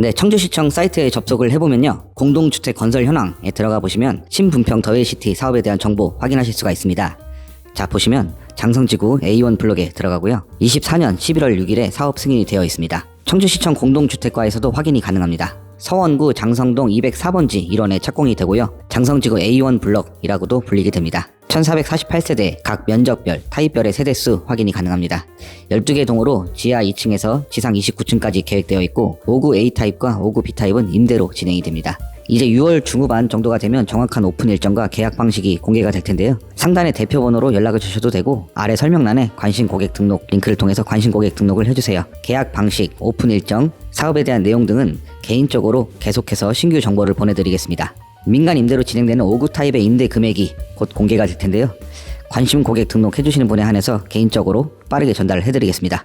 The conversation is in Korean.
네, 청주시청 사이트에 접속을 해보면요. 공동주택 건설 현황에 들어가 보시면 신분평 더웨이시티 사업에 대한 정보 확인하실 수가 있습니다. 자, 보시면 장성지구 A1 블록에 들어가고요. 24년 11월 6일에 사업 승인이 되어 있습니다. 청주시청 공동주택과에서도 확인이 가능합니다. 서원구 장성동 204번지 1원에 착공이 되고요. 장성지구 A1 블럭이라고도 불리게 됩니다. 1448세대 각 면적별, 타입별의 세대수 확인이 가능합니다. 12개 동으로 지하 2층에서 지상 29층까지 계획되어 있고 5구 A타입과 5구 B타입은 임대로 진행이 됩니다. 이제 6월 중후반 정도가 되면 정확한 오픈 일정과 계약 방식이 공개가 될 텐데요. 상단의 대표 번호로 연락을 주셔도 되고 아래 설명란에 관심 고객 등록 링크를 통해서 관심 고객 등록을 해주세요. 계약 방식, 오픈 일정, 사업에 대한 내용 등은 개인적으로 계속해서 신규 정보를 보내드리겠습니다. 민간 임대로 진행되는 5구 타입의 임대 금액이 곧 공개가 될 텐데요. 관심 고객 등록해주시는 분에 한해서 개인적으로 빠르게 전달을 해드리겠습니다.